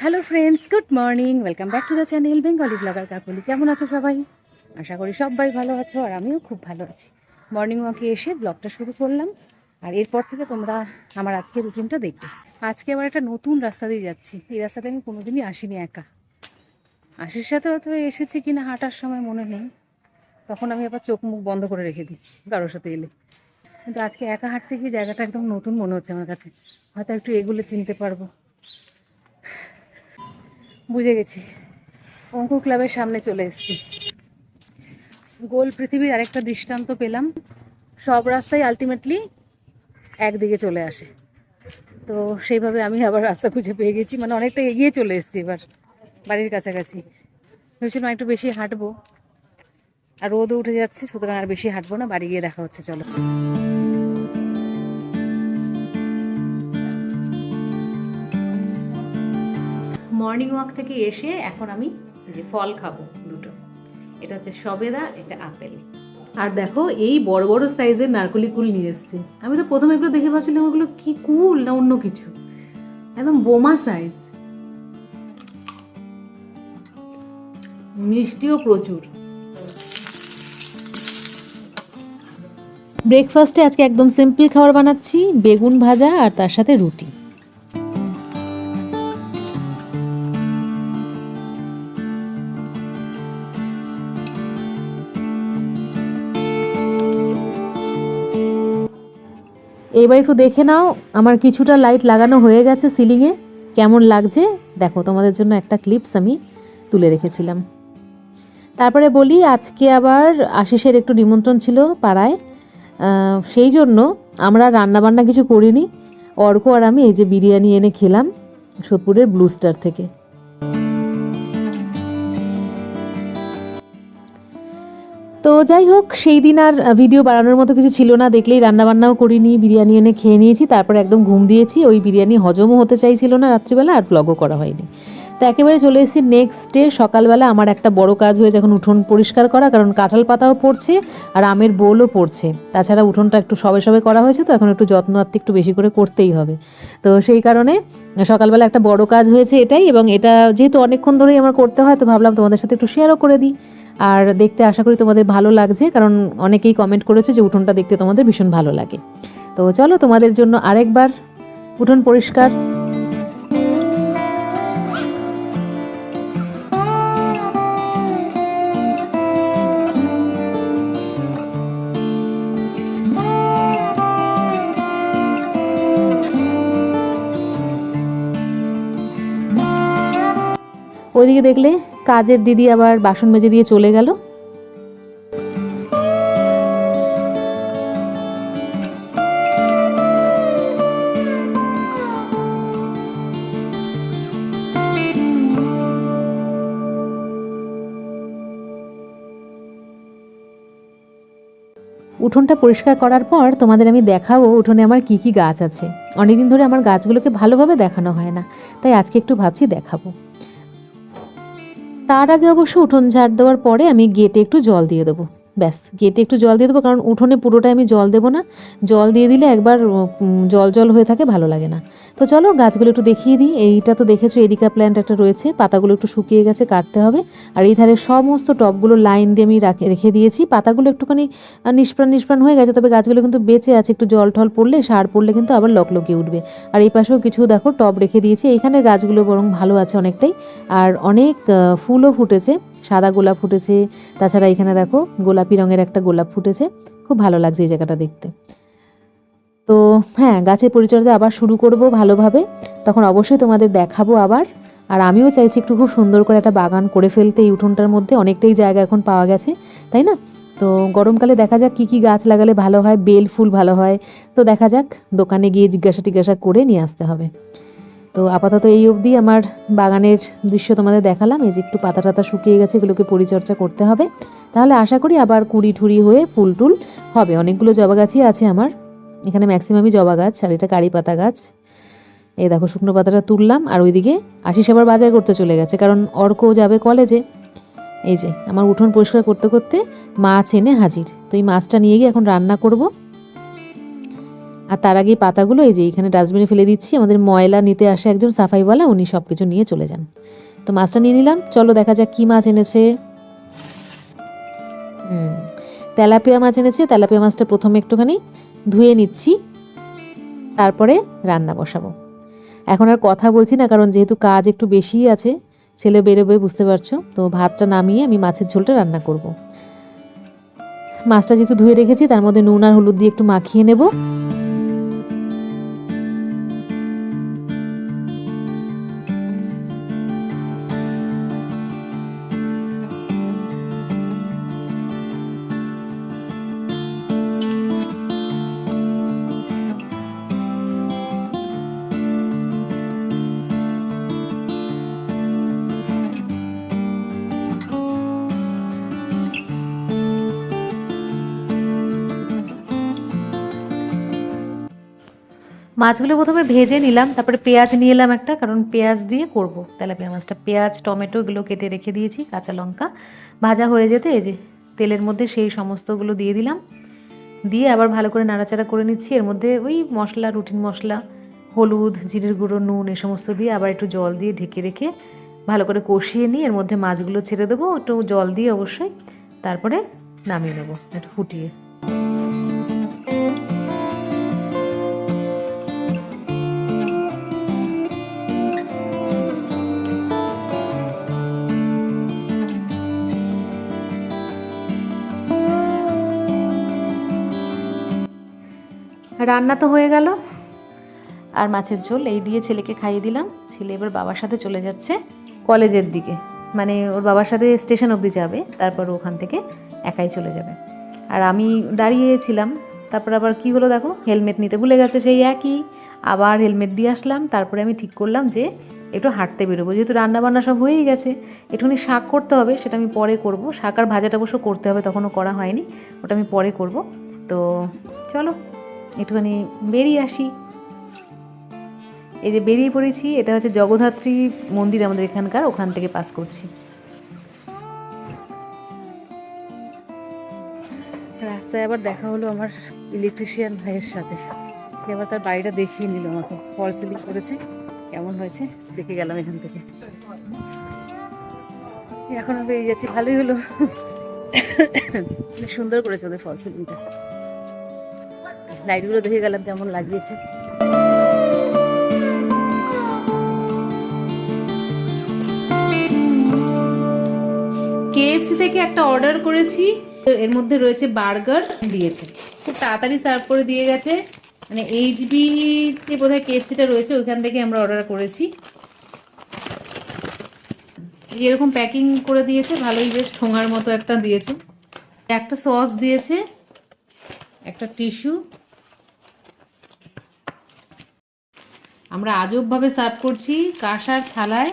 Hello friends good morning welcome back to the channel Bengali blogger Kakuli কেমন আছো সবাই? আশা করি সবাই ভালো আছো আর আমিও খুব ভালো আছি। মর্নিং ওয়াকে এসে ব্লগটা শুরু করলাম। আর এরপর থেকে তোমরা আমার আজকের রুটিনটা দেখবে। আজকে আবার একটা নতুন রাস্তা দিয়ে যাচ্ছি। এই রাস্তাটা আমি কোনোদিনই আসিনি একা। আশির সাথে হয়তো এসেছি কিনা হাঁটার সময় মনে নেই। তখন আমি আবার চোখ মুখ বন্ধ করে রেখে দিই কারোর সাথে এলে। কিন্তু আজকে একা হাঁটতে গিয়ে জায়গাটা একদম নতুন মনে হচ্ছে আমার কাছে। হয়তো একটু এগুলো চিনতে পারব। বুঝে গেছি। অঙ্কুর ক্লাবের সামনে চলে এসেছি। গোল পৃথিবীর আরেকটা দৃষ্টান্ত পেলাম। সব রাস্তাই আলটিমেটলি একদিকে চলে আসে। তো সেইভাবে আমি আবার রাস্তা খুঁজে পেয়ে গেছি। মানে অনেকটা এগিয়ে চলে এসেছি এবার, বাড়ির কাছাকাছি। ভেবেছিলাম একটু বেশি হাঁটবো। আর রোদও উঠে যাচ্ছে, সুতরাং আর বেশি হাঁটবো না, বাড়ি গিয়ে দেখা হচ্ছে, চলো। মর্নিং ওয়াক থেকে এসে এখন আমি যে ফল খাব দুটো। এটা হচ্ছে সবেদা, এটা আপেল। আর দেখো, এই বড় বড় সাইজের নারকলি কুল নিয়ে এসছে। আমি তো প্রথমে এগুলো দেখে ভাবছিলাম ওগুলো কি কুল না অন্য কিছু? একদম বোমা সাইজ মিষ্টিও প্রচুর। ব্রেকফাস্টে আজকে একদম সিম্পল খাবার বানাচ্ছি, বেগুন ভাজা আর তার সাথে রুটি। এবার একটু দেখে নাও, আমার কিছুটা লাইট লাগানো হয়ে গেছে সিলিংয়ে কেমন লাগছে? দেখো, তোমাদের জন্য একটা ক্লিপস আমি তুলে রেখেছিলাম। তারপরে বলি, আজকে আবার আশিসের একটু নিমন্ত্রণ ছিল পাড়ায়। সেই জন্য আমরা রান্নাবান্না কিছু করিনি। অর্ক আর আমি এই যে বিরিয়ানি এনে খেলাম, সোদপুরের ব্লু স্টার থেকে। তো যাই হোক, সেই দিন আর ভিডিও বানানোর মতো কিছু ছিল না। দেখলেই রান্নাবান্নাও করিনি, বিরিয়ানি এনে খেয়ে নিয়েছি। তারপরে একদম ঘুম দিয়েছি। ওই বিরিয়ানি হজমও হতে চাইছিল না রাত্রিবেলা আর ব্লগও করা হয়নি। তো একেবারে চলে এসেছি নেক্সট ডে সকালবেলা আমার একটা বড় কাজ হয়েছে এখন উঠোন পরিষ্কার করা, কারণ কাঁঠাল পাতাও পড়ছে আর আমের বোলও পড়ছে। তাছাড়া উঠোনটা একটু সবে সবে করা হয়েছে, তো এখন একটু যত্ন আত্মি একটু বেশি করে করতেই হবে। তো সেই কারণে সকালবেলা একটা বড় কাজ হয়েছে এটাই, এবং এটা যেহেতু অনেকক্ষণ ধরেই আমার করতে হয়, তো ভাবলাম তোমাদের সাথে একটু শেয়ারও করে দিই। আর দেখতে আশা করি তোমাদের ভালো লাগছে, কারণ অনেকেই কমেন্ট করেছ যে উঠোনটা দেখতে তোমাদের ভীষণ ভালো লাগে। তো চলো তোমাদের জন্য আরেকবার উঠোন পরিষ্কার। ওইদিকে দেখলে কাজের দিদি আবার বাসন মেজে দিয়ে চলে গেল। উঠোনটা পরিষ্কার করার পর তোমাদের আমি দেখাবো উঠোনে আমার কি কি গাছ আছে। অনেকদিন ধরে আমার গাছগুলোকে ভালোভাবে দেখানো হয় না, তাই আজকে একটু ভাবছি দেখাবো। তার আগে অবশ্য উঠোন ঝাড় দেওয়ার পরে আমি গেটে একটু জল দিয়ে দেবো। ব্যাস, গেটে একটু জল দিয়ে দেবো, কারণ উঠোনে পুরোটাই আমি জল দেবো না। জল দিয়ে দিলে একবার জল জল হয়ে থাকে, ভালো লাগে না। তো চলো, গাছগুলো একটু দেখিয়ে দিই। এইটা তো দেখেছ, এরিকা প্ল্যান্ট একটা রয়েছে। পাতাগুলো একটু শুকিয়ে গেছে, কাটতে হবে। আর এই ধারে সমস্ত টবগুলো লাইন দিয়ে আমি রাখে দিয়েছি। পাতাগুলো একটুখানি নিষ্প্রাণ নিষ্প্রাণ হয়ে গেছে, তবে গাছগুলো কিন্তু বেঁচে আছে। একটু জল টল পড়লে, সার পড়লে কিন্তু আবার লকলকিয়ে উঠবে। আর এই পাশেও কিছু, দেখো, টব রেখে দিয়েছি। এইখানে গাছগুলো বরং ভালো আছে অনেকটাই। আর অনেক ফুলও ফুটেছে। সাদা গোলাপ ফুটেছে। তাছাড়া এখানে দেখো গোলাপি রঙের একটা গোলাপ ফুটেছে। খুব ভালো লাগছে এই জায়গাটা দেখতে। তো হ্যাঁ গাছের পরিচর্যা আবার শুরু করব ভালোভাবে। তখন অবশ্যই তোমাদের দেখাবো আবার। আর আমিও চাইছি একটু খুব সুন্দর করে একটা বাগান করে ফেলতে। এই উঠোনটার মধ্যে অনেকটাই জায়গা এখন পাওয়া গেছে, তাই না? তো গরমকালে দেখা যাক কী কী গাছ লাগালে ভালো হয়, বেল ফুল ভালো হয়। তো দেখা যাক, দোকানে গিয়ে জিজ্ঞাসা টিজ্ঞাসা করে নিয়ে আসতে হবে। তো আপাতত এই অবধি আমার বাগানের দৃশ্য তোমাদের দেখালাম। এই যে একটু পাতা টাতা শুকিয়ে গেছে, এগুলোকে পরিচর্যা করতে হবে। তাহলে আশা করি আবার কুড়ি ঠুড়ি হয়ে ফুল টুল হবে। অনেকগুলো জবা গাছই আছে আমার। এখানে ম্যাক্সিমামই জবা গাছ, আর এটা কারি পাতা গাছ। এই দেখো, শুকনো পাতাটা তুললাম, আর ওইদিকে আশিস আবার বাজার করতে চলে গেছে, কারণ অর্কও যাবে কলেজে। এই যে, আমার উঠোন পরিষ্কার করতে করতে মাছ এনে হাজির। তো এই মাছটা নিয়ে গিয়ে এখন রান্না করব। আর তার আগে পাতাগুলো, এই যে এখানে ডাস্টবিনে ফেলে দিচ্ছি, আমাদের ময়লা নিতে আসে একজন সাফাইওয়ালা, উনি সব কিছু নিয়ে চলে যান। তো মাছটা নিয়ে নিলাম, চলো দেখা যাক কী মাছ এনেছে। তেলাপিয়া মাছ এনেছে, তেলাপিয়া মাছটা প্রথমে একটুখানি ধুয়ে নিচ্ছি, তারপরে রান্না বসাবো। এখন আর কথা বলছি না, কারণ যেহেতু কাজ একটু বেশিই আছে, ছেলে বেরোবে, বুঝতে পারছ, তো ভাতটা নামিয়ে আমি মাছের ঝোলটা রান্না করব। মাছটা যেহেতু ধুয়ে রেখেছি, তার মধ্যে নুন আর হলুদ দিয়ে একটু মাখিয়ে নেব। মাছগুলো প্রথমে ভেজে নিলাম, তারপরে পেঁয়াজ নিয়ে এলাম একটা, কারণ পেঁয়াজ দিয়ে করব তেলাপিয়া মাছটা। পেঁয়াজ, টমেটো এগুলো কেটে রেখে দিয়েছি, কাঁচা লঙ্কা। ভাজা হয়ে যেতে এই যে তেলের মধ্যে সেই সমস্তগুলো দিয়ে দিলাম। দিয়ে আবার ভালো করে নাড়াচাড়া করে নিচ্ছি। এর মধ্যে ওই মশলা, রুটিন মশলা, হলুদ, জিরের গুঁড়ো, নুন এই সমস্ত দিয়ে আবার একটু জল দিয়ে ঢেকে রেখে ভালো করে কষিয়ে নিয়ে এর মধ্যে মাছগুলো ছেড়ে দেবো। একটু জল দিয়ে অবশ্যই তারপরে নামিয়ে নেব, একটু ফুটিয়ে। রান্না তো হয়ে গেল। আর মাছের ঝোল এই দিয়ে ছেলেকে খাইয়ে দিলাম। ছেলে এবার বাবার সাথে চলে যাচ্ছে কলেজের দিকে। মানে ওর বাবার সাথে স্টেশন অবধি যাবে, তারপর ওখান থেকে একাই চলে যাবে। আর আমি দাঁড়িয়েছিলাম তারপর আবার কি হলো দেখো? হেলমেট নিতে ভুলে গেছে সেই একই। আবার হেলমেট দিয়ে আসলাম, তারপরে আমি ঠিক করলাম যে একটু হাঁটতে বেরোবো। যেহেতু রান্না বান্না সব হয়েই গেছে, একটুখানি শাক করতে হবে, সেটা আমি পরে করব। শাক আর ভাজাটা অবশ্য করতে হবে, তখনও করা হয়নি, ওটা আমি পরে করব। তো চলো একটুখানি বেরিয়ে আসি। এই যে বেরিয়ে পড়েছি, এটা হচ্ছে জগদ্ধাত্রী মন্দির আমাদের এখানকার, ওখান থেকে পাস করছি। রাস্তায় আবার দেখা হলো আমার ইলেকট্রিশিয়ান ভাইয়ের সাথে। সে আবার তার বাড়িটা দেখিয়ে নিল আমাকে। ফল সিলিং করেছে। কেমন হয়েছে? দেখে গেলাম এখান থেকে। এখন বেরিয়ে যাচ্ছি। ভালোই হলো। সুন্দর করেছে ওদের ফল সিলিংটা লাইটগুলো দেখে গেলাম কেমন লাগিয়েছে। কেএফসি থেকে একটা অর্ডার করেছি। এর মধ্যে রয়েছে বার্গার দিয়েছে। খুব তাড়াতাড়ি সার্ভ করে দিয়ে গেছে। মানে এইচবি তে বোধহয় কেএফসিটা রয়েছে, ওইখান থেকে আমরা অর্ডার করেছি। এরকম প্যাকিং করে দিয়েছে, ভালোই বেশ ঠোঙার মতো একটা দিয়েছে। একটা সস দিয়েছে, একটা টিস্যু আমরা আজবভাবে সার্ভ করছি কাঁসার থালায়।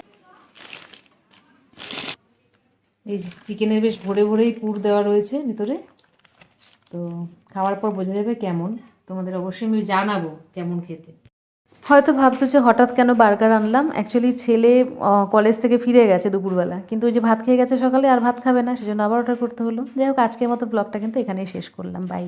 এই চিকেনের বেশ ভরে ভরেই পুর দেওয়া রয়েছে ভিতরে। তো খাওয়ার পর বোঝা যাবে কেমন। তোমাদের অবশ্যই আমি জানাব কেমন খেতে। হয়তো ভাবছ যে হঠাৎ কেন বার্গার আনলাম। অ্যাকচুয়ালি ছেলে কলেজ থেকে ফিরে গেছে দুপুরবেলা। কিন্তু ওই যে ভাত খেয়ে গেছে সকালে আর ভাত খাবে না, সেজন্য আবার অর্ডার করতে হলো। যাই হোক, আজকের মতো ব্লগটা কিন্তু এখানেই শেষ করলাম। বাই